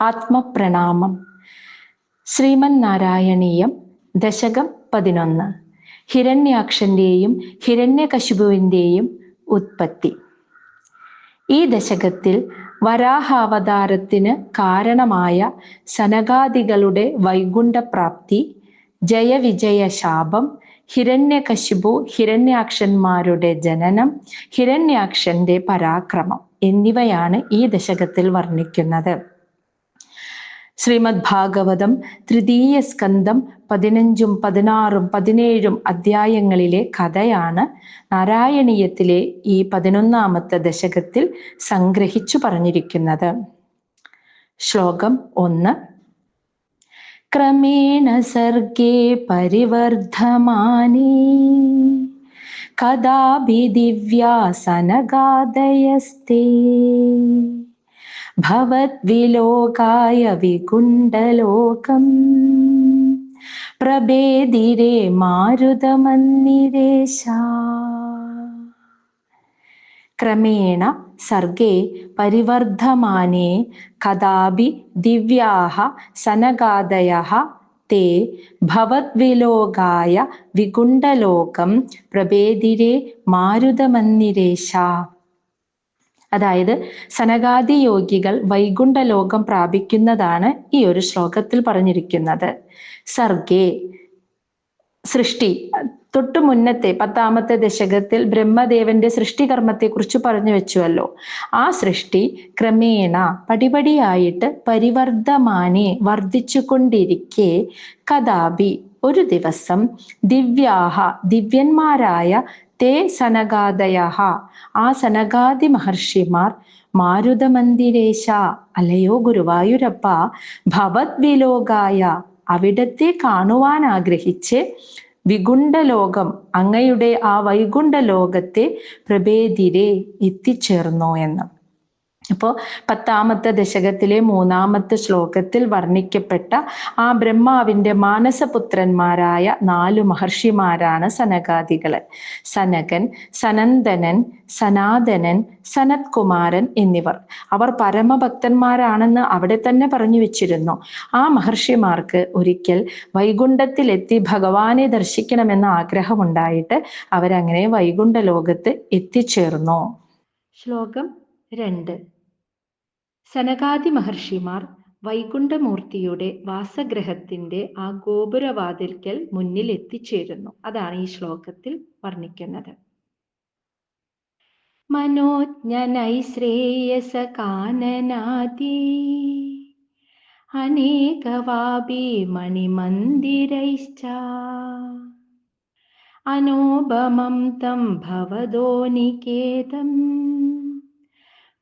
ആത്മപ്രണാമം. ശ്രീമൻ നാരായണീയം ദശകം പതിനൊന്ന്. ഹിരണ്യാക്ഷന്റെയും ഹിരണ്യകശിപുവിന്റെയും ഉത്പത്തി. ഈ ദശകത്തിൽ വരാഹാവതാരത്തിന് കാരണമായ സനകാദികളുടെ വൈകുണ്ഠപ്രാപ്തി ജയവിജയ ശാപം ഹിരണ്യകശിപു ഹിരണ്യാക്ഷന്മാരുടെ ജനനം ഹിരണ്യാക്ഷന്റെ പരാക്രമം എന്നിവയാണ് ഈ ദശകത്തിൽ വർണിക്കുന്നത്. ശ്രീമദ് ഭാഗവതം തൃതീയ സ്കന്ധം പതിനഞ്ചും പതിനാറും പതിനേഴും അധ്യായങ്ങളിലെ കഥയാണ് നാരായണീയത്തിലെ ഈ പതിനൊന്നാമത്തെ ദശകത്തിൽ സംഗ്രഹിച്ചു പറഞ്ഞിരിക്കുന്നത്. ശ്ലോകം ഒന്ന്. ക്രമേണ സർഗേ പരിവർദ്ധമാനേ. കഥാഭി ദിവ്യാസനഗാദയസ്തേ ഭവദ്വിലോകായ വികുണ്ഡലോകം പ്രഭേദിരേ മാരുതമന്നിരേശ ക്രമേണ സർഗേ പരിവർദ്ധമാനേ കഥാപി ദിവ്യാഹ സനഗാദയഃ തേ ഭവദ്വിലോകായ വികുണ്ഡലോകം പ്രഭേദിരേ മാരുതമന്ദിരേശ അതായത് സനകാദി യോഗികൾ വൈകുണ്ഠ ലോകം പ്രാപിക്കുന്നതാണ് ഈ ഒരു ശ്ലോകത്തിൽ പറഞ്ഞിരിക്കുന്നത്. സർഗേ സൃഷ്ടി. തൊട്ടു മുന്നത്തെ പത്താമത്തെ ദശകത്തിൽ ബ്രഹ്മദേവന്റെ സൃഷ്ടികർമ്മത്തെക്കുറിച്ച് പറഞ്ഞു വെച്ചുവല്ലോ. ആ സൃഷ്ടി ക്രമേണ പടിപടിയായിട്ട് പരിവർദ്ധമാനെ വർദ്ധിച്ചുകൊണ്ടിരിക്കെ കഥാപി ഒരു ദിവസം ദിവ്യാഹ ദിവ്യന്മാരായ തേ സനഗാദയ ആ സനഗാദി മഹർഷിമാർ മാരുതമന്ദിരേശ അല്ലയോ ഗുരുവായൂരപ്പ ഭവദ്വിലോകായ അവിടത്തെ കാണുവാൻ ആഗ്രഹിച്ച് വികുണ്ഠലോകം അങ്ങയുടെ ആ വൈകുണ്ഠ ലോകത്തെ പ്രഭേദിരെ എത്തിച്ചേർന്നോ എന്ന്. അപ്പോൾ പത്താമത്തെ ദശകത്തിലെ മൂന്നാമത്തെ ശ്ലോകത്തിൽ വർണിക്കപ്പെട്ട ആ ബ്രഹ്മാവിന്റെ മാനസപുത്രന്മാരായ നാലു മഹർഷിമാരാണ് സനകാദികൾ സനകൻ സനന്ദനൻ സനാതനൻ സനത് കുമാരൻ എന്നിവർ. അവർ പരമഭക്തന്മാരാണെന്ന് അവിടെ തന്നെ പറഞ്ഞു വെച്ചിരുന്നു. ആ മഹർഷിമാർക്ക് ഒരിക്കൽ വൈകുണ്ഠത്തിലെത്തി ഭഗവാനെ ദർശിക്കണമെന്ന ആഗ്രഹമുണ്ടായിട്ട് അവരങ്ങനെ വൈകുണ്ഠ ലോകത്ത് എത്തിച്ചേർന്നു. ശ്ലോകം രണ്ട്. സനകാദി മഹർഷിമാർ വൈകുണ്ഠമൂർത്തിയുടെ വാസഗ്രഹത്തിന്റെ ആ ഗോപുരവാതിൽക്കൽ മുന്നിൽ എത്തിച്ചേരുന്നു. അതാണ് ഈ ശ്ലോകത്തിൽ വർണിക്കുന്നത്. മനോജ്ഞനൈശ്രേയസ കാനനാദി അനേകവാപി മണിമന്ദിരൈശ്ച അനോപമം തം ഭവതോ നികേതം.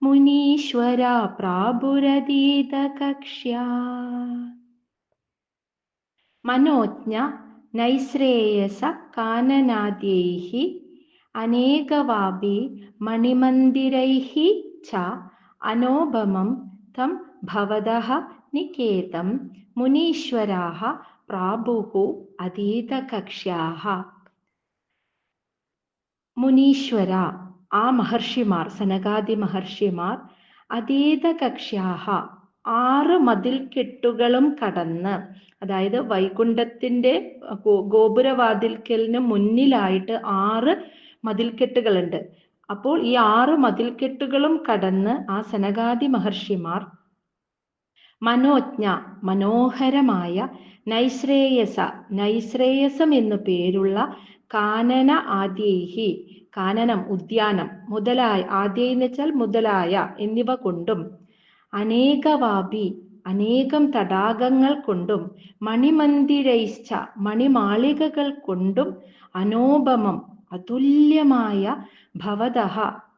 മുനീശ്വര പ്രാപുരതീതകക്ഷ്യ മനോജ്ഞ നൈശ്രേയസ കാനനാദ്യൈः അനേകവാപി च ച അനോപമം തം निकेतं നികേതം മുനീശ്വരാः പ്രാപുः मुनीश्वरा ആ മഹർഷിമാർ സനകാദി മഹർഷിമാർ അതീത കക്ഷ്യാഹ ആറ് മതിൽക്കെട്ടുകളും കടന്ന് അതായത് വൈകുണ്ഠത്തിന്റെ ഗോപുരവാതിൽക്കലിന് മുന്നിലായിട്ട് ആറ് മതിൽക്കെട്ടുകളുണ്ട്. അപ്പോൾ ഈ ആറ് മതിൽക്കെട്ടുകളും കടന്ന് ആ സനകാദി മഹർഷിമാർ മനോജ്ഞ മനോഹരമായ നൈശ്രേയസ നൈശ്രേയസം എന്നു പേരുള്ള കാനന ആദ്യേഹി കാനനം ഉദ്യാനം മുതലായ ആദ്യ എന്ന് വെച്ചാൽ മുതലായ എന്നിവ കൊണ്ടും അനേകവാപി അനേകം തടാകങ്ങൾ കൊണ്ടും മണിമന്ദിരൈശ്ച മണിമാളികകൾ കൊണ്ടും അനോപമം അതുല്യമായ ഭവത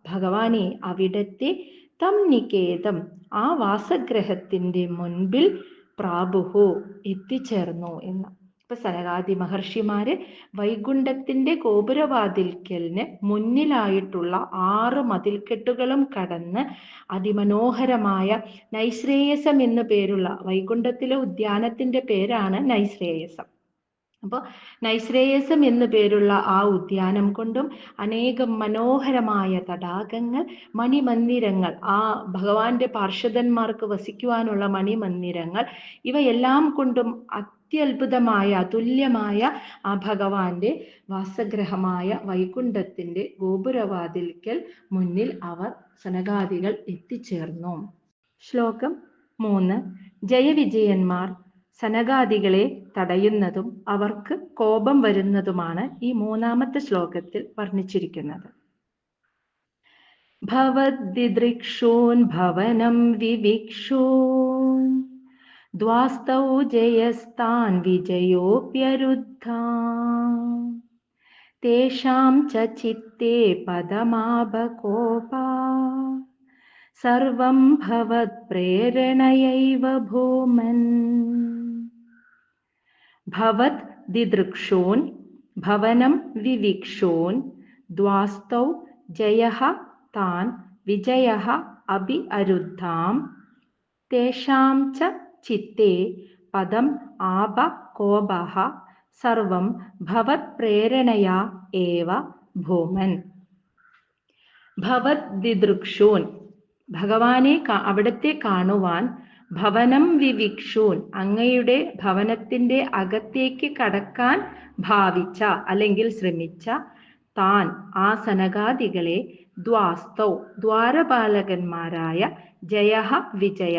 ഭഗവാനെ അവിടത്തെ തം നികേതം ആ വാസഗ്രഹത്തിന്റെ മുൻപിൽ പ്രാബുഹു എത്തിച്ചേർന്നു എന്ന്. ഇപ്പൊ സനകാദി മഹർഷിമാര് വൈകുണ്ഠത്തിന്റെ ഗോപുരവാതിൽക്കലിന് മുന്നിലായിട്ടുള്ള ആറ് മതിൽക്കെട്ടുകളും കടന്ന് അതിമനോഹരമായ നൈശ്രേയസം എന്നു പേരുള്ള വൈകുണ്ഠത്തിലെ ഉദ്യാനത്തിന്റെ പേരാണ് നൈശ്രേയസം. അപ്പോൾ നൈശ്രേയസം എന്നു പേരുള്ള ആ ഉദ്യാനം കൊണ്ടും അനേകം മനോഹരമായ തടാകങ്ങൾ മണിമന്ദിരങ്ങൾ ആ ഭഗവാന്റെ പാർഷദന്മാർക്ക് വസിക്കുവാനുള്ള മണിമന്ദിരങ്ങൾ ഇവയെല്ലാം കൊണ്ടും അത്യത്ഭുതമായ അതുല്യമായ ആ ഭഗവാന്റെ വാസഗ്രഹമായ വൈകുണ്ഠത്തിന്റെ ഗോപുരവാതിൽക്കൽ മുന്നിൽ അവർ സനകാദികൾ എത്തിച്ചേർന്നു. ശ്ലോകം മൂന്ന്. ജയവിജയന്മാർ സനകാദികളെ തടയുന്നതും അവർക്ക് കോപം വരുന്നതുമാണ് ഈ മൂന്നാമത്തെ ശ്ലോകത്തിൽ വർണിച്ചിരിക്കുന്നത്. ഭവദ്ദിദൃക്ഷോൻ ഭവനം വിവിക്ഷൂൻ ദ്വാസ്തൗ ജയസ്താൻ വിജയോപ്യരുദ്ധാ തേഷാം ച ചിത്തേ പദമാപകോപാ സർവം ഭവത്പ്രേരണയൈവ ഭൂമൻ ഭവത് ദിദൃക്ഷൂൻ ഭവനം വിവിക്ഷൂൻ ദ്വാസ്തൗ ജയഃ താൻ വിജയഃ അഭി അരുദ്ധാം തേഷാം ച ചിത്തേ പദം ആപ കോപഃ സർവം ഭവത് പ്രേരണയാ ഏവ ഭൂമൻ. ഭവത് ദിദൃക്ഷൂൻ. ഭഗവാനെ അവിടത്തെ കാണുവാൻ ഭവനം വിവിക്ഷൂൻ. അങ്ങയുടെ ഭവനത്തിന്റെ അകത്തേക്ക് കടക്കാൻ ഭാവിച്ച അല്ലെങ്കിൽ ശ്രമിച്ച താൻ ആ സനകാദികളെ ദ്വാസ്തൗ ദ്വാരപാലകന്മാരായ ജയ വിജയ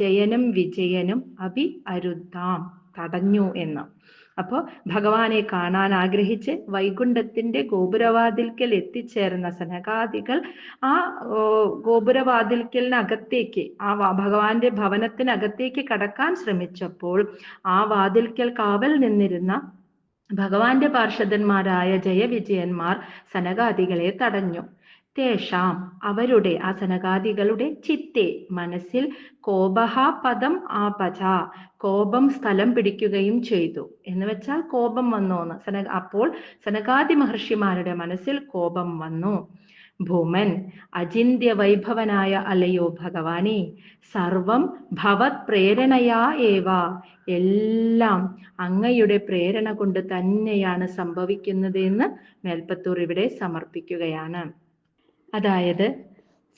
ജയനും വിജയനും അഭി അരുദ്ധാം തടഞ്ഞു എന്ന്. അപ്പോൾ ഭഗവാനെ കാണാൻ ആഗ്രഹിച്ച് വൈകുണ്ഠത്തിന്റെ ഗോപുരവാതിൽക്കൽ എത്തിച്ചേർന്ന സനകാദികൾ ആ ഗോപുരവാതിൽക്കലിനകത്തേക്ക് ആ ഭഗവാന്റെ ഭവനത്തിനകത്തേക്ക് കടക്കാൻ ശ്രമിച്ചപ്പോൾ ആ വാതിൽക്കൽ കാവൽ നിന്നിരുന്ന ഭഗവാന്റെ പാർഷദന്മാരായ ജയവിജയന്മാർ സനകാദികളെ തടഞ്ഞു. തേഷാം അവരുടെ ആ സനകാദികളുടെ ചിത്തെ മനസ്സിൽ കോപഹ പദം ആപജ കോപം സ്ഥലം പിടിക്കുകയും ചെയ്തു. എന്ന് വെച്ചാൽ കോപം വന്നു എന്ന്. സന അപ്പോൾ സനകാദി മഹർഷിമാരുടെ മനസ്സിൽ കോപം വന്നു. ഭൂമൻ അചിന്യ വൈഭവനായ അല്ലയോ ഭഗവാനെ സർവം ഭവത് പ്രേരണയാ ഏവ. എല്ലാം അങ്ങയുടെ പ്രേരണ കൊണ്ട് തന്നെയാണ് സംഭവിക്കുന്നത് എന്ന് മേൽപ്പത്തൂർ ഇവിടെ സമർപ്പിക്കുകയാണ്. അതായത്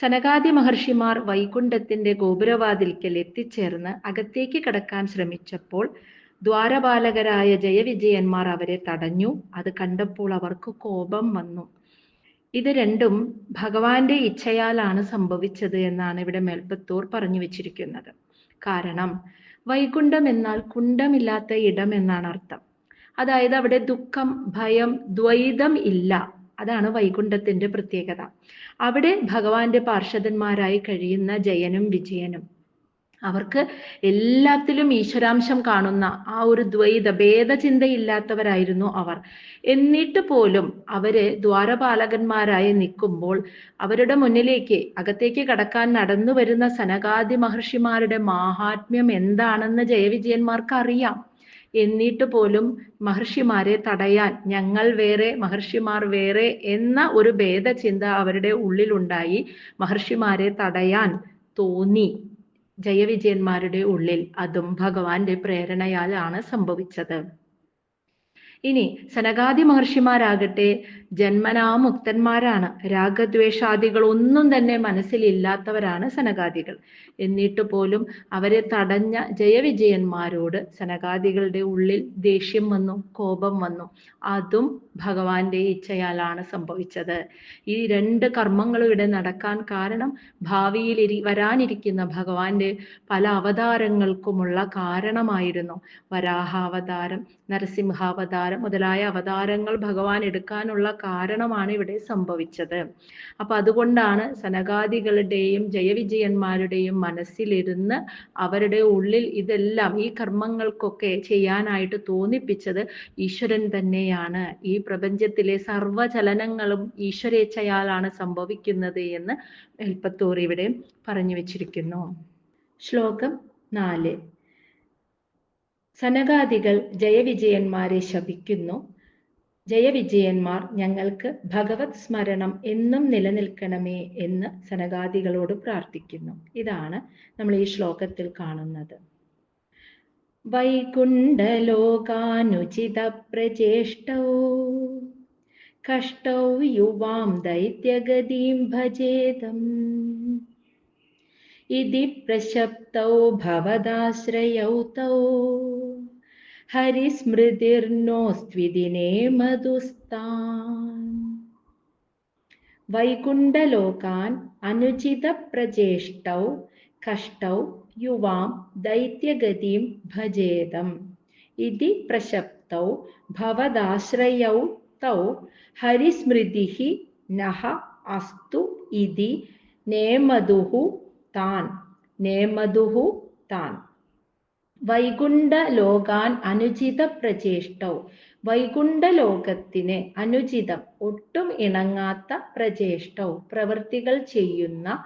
സനകാദി മഹർഷിമാർ വൈകുണ്ഠത്തിന്റെ ഗോപുരവാതിൽക്കൽ എത്തിച്ചേർന്ന് അകത്തേക്ക് കടക്കാൻ ശ്രമിച്ചപ്പോൾ ദ്വാരപാലകരായ ജയവിജയന്മാർ അവരെ തടഞ്ഞു. അത് കണ്ടപ്പോൾ അവർക്ക് കോപം വന്നു. ഇത് രണ്ടും ഭഗവാന്റെ ഇച്ഛയാലാണ് സംഭവിച്ചത് എന്നാണ് ഇവിടെ മേൽപ്പത്തൂർ പറഞ്ഞു വെച്ചിരിക്കുന്നത്. കാരണം വൈകുണ്ഠം എന്നാൽ കുണ്ഠമില്ലാത്ത ഇടം എന്നാണ് അർത്ഥം. അതായത് അവിടെ ദുഃഖം ഭയം ദ്വൈതം ഇല്ല. അതാണ് വൈകുണ്ഠത്തിന്റെ പ്രത്യേകത. അവിടെ ഭഗവാന്റെ പാർഷദന്മാരായി കഴിയുന്ന ജയനും വിജയനും. അവർക്ക് എല്ലാത്തിലും ഈശ്വരാംശം കാണുന്ന ആ ഒരു ദ്വൈത ഭേദചിന്തയില്ലാത്തവരായിരുന്നു അവർ. എന്നിട്ട് പോലും അവർ ദ്വാരപാലകന്മാരായി നിൽക്കുമ്പോൾ അവരുടെ മുന്നിലേക്ക് അകത്തേക്ക് കടക്കാൻ നടന്നു വരുന്ന സനകാദി മഹർഷിമാരുടെ മാഹാത്മ്യം എന്താണെന്ന് ജയവിജയന്മാർക്ക് അറിയാം എന്നിട്ട് പോലും മഹർഷിമാരെ തടയാൻ ഞങ്ങൾ വേറെ മഹർഷിമാർ വേറെ എന്ന ഒരു ഭേദചിന്ത അവരുടെ ഉള്ളിലുണ്ടായി. മഹർഷിമാരെ തടയാൻ തോന്നി ജയവിജയന്മാരുടെ ഉള്ളിൽ. അതും ഭഗവാന്റെ പ്രേരണയാലാണ് സംഭവിച്ചത്. ഇനി സനകാദി മഹർഷിമാരാകട്ടെ ജന്മനാ മുക്തന്മാരാണ് രാഗദ്വേഷാദികൾ ഒന്നും തന്നെ മനസ്സിലില്ലാത്തവരാണ് സനകാദികൾ. എന്നിട്ട് പോലും അവരെ തടഞ്ഞ ജയവിജയന്മാരോട് സനകാദികളുടെ ഉള്ളിൽ ദേഷ്യം വന്നു കോപം വന്നു. അതും ഭഗവാന്റെ ഇച്ഛയാലാണ് സംഭവിച്ചത്. ഈ രണ്ട് കർമ്മങ്ങളും ഇവിടെ നടക്കാൻ കാരണം ഭാവിയിൽ ഇരി വരാനിരിക്കുന്ന ഭഗവാന്റെ പല അവതാരങ്ങൾക്കുമുള്ള കാരണമായിരുന്നു. വരാഹാവതാരം നരസിംഹാവതാരം മുതലായ അവതാരങ്ങൾ ഭഗവാൻ എടുക്കാനുള്ള കാരണമാണ് ഇവിടെ സംഭവിച്ചത്. അപ്പൊ അതുകൊണ്ടാണ് സനകാദികളുടെയും ജയവിജയന്മാരുടെയും മനസ്സിലിരുന്ന് അവരുടെ ഉള്ളിൽ ഇതെല്ലാം ഈ കർമ്മങ്ങൾക്കൊക്കെ ചെയ്യാനായിട്ട് തോന്നിപ്പിച്ചത് ഈശ്വരൻ തന്നെയാണ്. ഈ പ്രപഞ്ചത്തിലെ സർവചലനങ്ങളും ഈശ്വരേച്ഛയാലാണ് സംഭവിക്കുന്നത് എന്ന് എൽപ്പത്തൂർ ഇവിടെ പറഞ്ഞു വെച്ചിരിക്കുന്നു. ശ്ലോകം നാല്. സനകാദികൾ ജയവിജയന്മാരെ ശപിക്കുന്നു. ജയവിജയന്മാർ ഞങ്ങൾക്ക് ഭഗവത് സ്മരണം എന്നും നിലനിൽക്കണമേ എന്ന് സനകാദികളോട് പ്രാർത്ഥിക്കുന്നു. ഇതാണ് നമ്മൾ ഈ ശ്ലോകത്തിൽ കാണുന്നത്. വൈകുണ്ഠലോകാനുചിതപ്രചേഷ്ടൗ കഷ്ടൗ യുവാം ദൈത്യഗതിം ഭജേതം. ഇതി प्रशप्तौ ഭവദാശ്രയൗ തൗ ഹരിസ്മൃതിർനോസ്ത്വിദിനേ മധുസ്താൻ വൈകുണ്ഠലോകാൻ അനുചിതപ്രചേഷ്ടൗ കഷ്ടൗ യുവാം ദൈത്യഗതിം ഭജേതം ഇതി प्रशप्तौ ഭവദാശ്രയൗ തൗ ഹരിസ്മൃതിഃ നഹ അസ്തു ഇതി നേമതുഹു താൻ. നേമതുഹു താൻ. വൈകുണ്ഠലോകാൻ അനുചിത പ്രചേഷ്ടൗ വൈകുണ്ഠലോകത്തിന് അനുചിതം. ഒട്ടും ഇണങ്ങാത്ത പ്രചേഷ്ടൗ. പ്രവൃത്തികൾ ചെയ്യുന്ന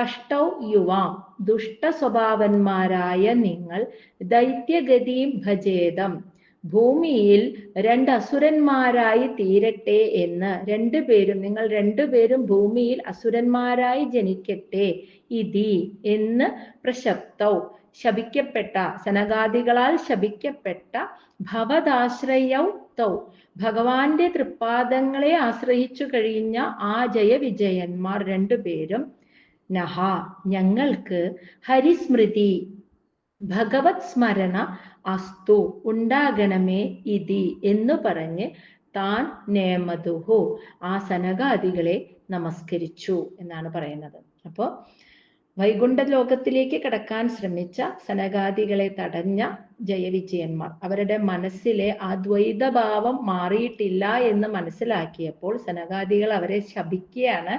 കഷ്ടൗ യുവാം. ദുഷ്ട സ്വഭാവന്മാരായ നിങ്ങൾ ദൈത്യഗതിയും ഭജേതം. ഭൂമിയിൽ രണ്ട് അസുരന്മാരായി തീരട്ടെ എന്ന്. രണ്ടുപേരും നിങ്ങൾ രണ്ടുപേരും ഭൂമിയിൽ അസുരന്മാരായി ജനിക്കട്ടെ. ഇതി എന്ന് പ്രശക്തൗ ശപിക്കപ്പെട്ട സനകാദികളാൽ ശപിക്കപ്പെട്ട ഭവദാശ്രയൗ തൗ. ഭഗവാന്റെ തൃപ്പാദങ്ങളെ ആശ്രയിച്ചു കഴിഞ്ഞ ആ ജയവിജയന്മാർ രണ്ടുപേരും നഹ ഞങ്ങൾക്ക് ഹരിസ്മൃതി ഭഗവത് സ്മരണ അസ്തു ഉണ്ടാകണമേ ഇതി എന്ന് പറഞ്ഞ് താൻ നേമതുഹു ആ സനകാദികളെ നമസ്കരിച്ചു എന്നാണ് പറയുന്നത്. അപ്പോൾ വൈകുണ്ഠ ലോകത്തിലേക്ക് കടക്കാൻ ശ്രമിച്ച സനകാദികളെ തടഞ്ഞ ജയവിജയന്മാർ അവരുടെ മനസ്സിലെ ആ ദ്വൈതഭാവം മാറിയിട്ടില്ല എന്ന് മനസ്സിലാക്കിയപ്പോൾ സനകാദികൾ അവരെ ശപിക്കുകയാണ്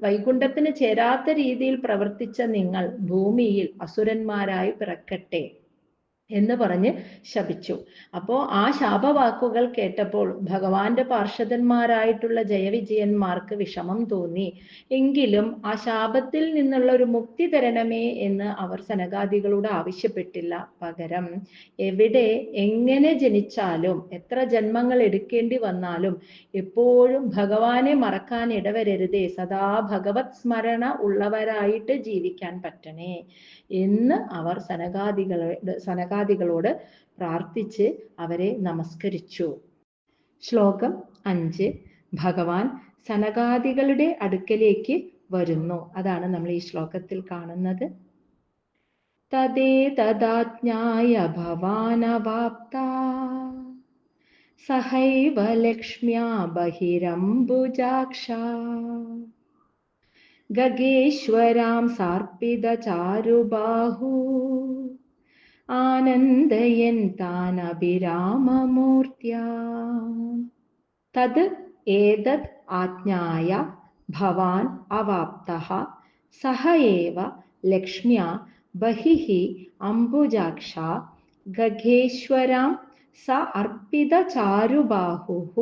വൈകുണ്ഠത്തിന് ചേരാത്ത രീതിയിൽ പ്രവർത്തിച്ച നിങ്ങൾ ഭൂമിയിൽ അസുരന്മാരായി പിറക്കട്ടെ എന്ന് പറഞ്ഞ് ശപിച്ചു. അപ്പോ ആ ശാപവാക്കുകൾ കേട്ടപ്പോൾ ഭഗവാന്റെ പാർഷദന്മാരായിട്ടുള്ള ജയവിജയന്മാർക്ക് വിഷമം തോന്നി. എങ്കിലും ആ ശാപത്തിൽ നിന്നുള്ള ഒരു മുക്തി തരണമേ എന്ന് അവർ സനകാദികളോട് ആവശ്യപ്പെട്ടില്ല. പകരം എവിടെ എങ്ങനെ ജനിച്ചാലും എത്ര ജന്മങ്ങൾ എടുക്കേണ്ടി വന്നാലും എപ്പോഴും ഭഗവാനെ മറക്കാൻ ഇടവരരുതേ. സദാ ഭഗവത് സ്മരണ ഉള്ളവരായിട്ട് ജീവിക്കാൻ പറ്റണേ എന്ന് അവർ സനകാദികളോട് സനകാദികളോട് പ്രാർത്ഥിച്ച് അവരെ നമസ്കരിച്ചു. ശ്ലോകം അഞ്ച്. ഭഗവാൻ സനകാദികളുടെ അടുക്കലേക്ക് വരുന്നു. അതാണ് നമ്മൾ ഈ ശ്ലോകത്തിൽ കാണുന്നത്. തദേ തദാജ്ഞായ ഭവാനവാപ്ത. സഹൈവ ലക്ഷ്മ്യാ ബഹിരംബുജാക്ഷ. ഗഗേശ്വരാം സാർപ്പിതചാരുബാഹു ആനന്ദയൻ താനഭിരാമമൂർത്തിയ തത് ഏതത് ആജ്ഞായ ഭവാൻ അവാപ്ത. സഹ ഏവ ലക്ഷ്മ്യാ ബഹിഃ അംബുജാക്ഷ. ഗഗേശ്വരാം സ അർപ്പിതചാരുബാഹുഃ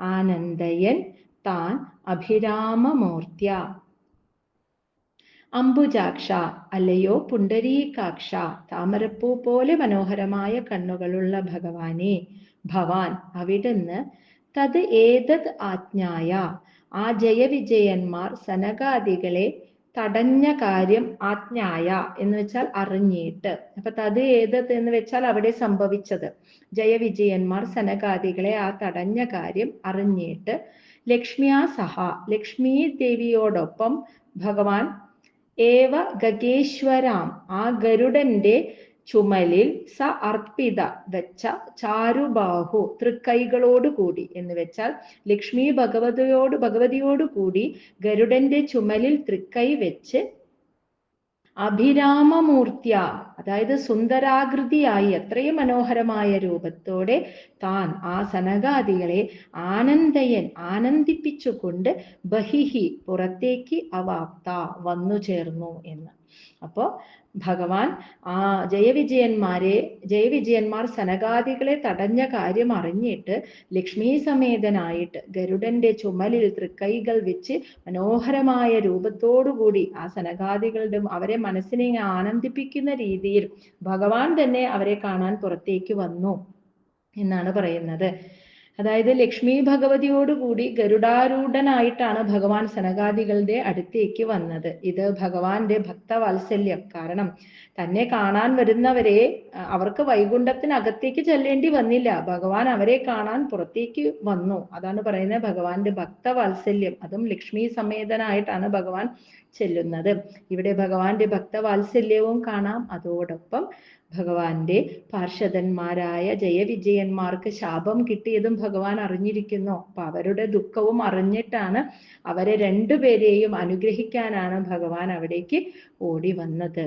ആനന്ദയൻ താൻ അഭിരാമമൂർത്തിയ അംബുജാക്ഷ അല്ലയോ പുണ്ടരീകാക്ഷ താമരപ്പൂ പോലെ മനോഹരമായ കണ്ണുകളുള്ള ഭഗവാനെ ഭവാൻ അവിടുന്ന് തത് ഏതത് ആജ്ഞായ. ആ ജയവിജയന്മാർ സനകാദികളെ തടഞ്ഞ കാര്യം ആജ്ഞായ എന്ന് വെച്ചാൽ അറിഞ്ഞിട്ട്. അപ്പൊ തത് ഏതത് എന്ന് വെച്ചാൽ അവിടെ സംഭവിച്ചത്. ജയവിജയന്മാർ സനകാദികളെ ആ തടഞ്ഞ കാര്യം അറിഞ്ഞിട്ട് ലക്ഷ്മിയാ സഹ ലക്ഷ്മി ദേവിയോടൊപ്പം ഭഗവാൻ ഏവ ഗഗേശ്വരാം ആ ഗരുഡന്റെ ചുമലിൽ സ അർപ്പിത വെച്ച ചാരുബാഹു തൃക്കൈകളോട് കൂടി എന്ന് വെച്ചാൽ ലക്ഷ്മി ഭഗവതിയോട് ഭഗവതിയോടുകൂടി ഗരുഡന്റെ ചുമലിൽ തൃക്കൈ വെച്ച് അഭിരാമമൂർത്തിയ അതായത് സുന്ദരാകൃതിയായി അത്രയും മനോഹരമായ രൂപത്തോടെ താൻ ആ സനകാദികളെ ആനന്ദയൻ ആനന്ദിപ്പിച്ചുകൊണ്ട് ബഹിഹി പുറത്തേക്ക് അവാപ്ത വന്നു ചേർന്നു എന്ന്. അപ്പോ ഭഗവാൻ ആ ജയവിജയന്മാരെ ജയവിജയന്മാർ സനകാദികളെ തടഞ്ഞ കാര്യം അറിഞ്ഞിട്ട് ലക്ഷ്മി സമേതനായിട്ട് ഗരുഡന്റെ ചുമലിൽ തൃക്കൈകൾ വെച്ച് മനോഹരമായ രൂപത്തോടുകൂടി ആ സനകാദികളുടെ അവരെ മനസ്സിനെ ആനന്ദിപ്പിക്കുന്ന രീതിയിൽ ഭഗവാൻ തന്നെ അവരെ കാണാൻ പുറത്തേക്ക് വന്നു എന്നാണ് പറയുന്നത്. അതായത് ലക്ഷ്മി ഭഗവതിയോടുകൂടി ഗരുഡാരൂഢനായിട്ടാണ് ഭഗവാൻ സനകാദികളുടെ അടുത്തേക്ക് വന്നത്. ഇത് ഭഗവാന്റെ ഭക്തവാത്സല്യം. കാരണം തന്നെ കാണാൻ വരുന്നവരെ അവർക്ക് വൈകുണ്ഠത്തിനകത്തേക്ക് ചെല്ലേണ്ടി വന്നില്ല. ഭഗവാൻ അവരെ കാണാൻ പുറത്തേക്ക് വന്നു. അതാണ് പറയുന്നത് ഭഗവാന്റെ ഭക്തവാത്സല്യം. അതും ലക്ഷ്മി സമേതനായിട്ടാണ് ഭഗവാൻ ചെല്ലുന്നത്. ഇവിടെ ഭഗവാന്റെ ഭക്തവാത്സല്യവും കാണാം. അതോടൊപ്പം ഭഗവാന്റെ പാർഷദന്മാരായ ജയവിജയന്മാർക്ക് ശാപം കിട്ടിയതും ഭഗവാൻ അറിഞ്ഞിരിക്കുന്നു. അപ്പൊ അവരുടെ ദുഃഖവും അറിഞ്ഞിട്ടാണ് അവരെ രണ്ടുപേരെയും അനുഗ്രഹിക്കാനാണ് ഭഗവാൻ അവിടേക്ക് ഓടി വന്നത്.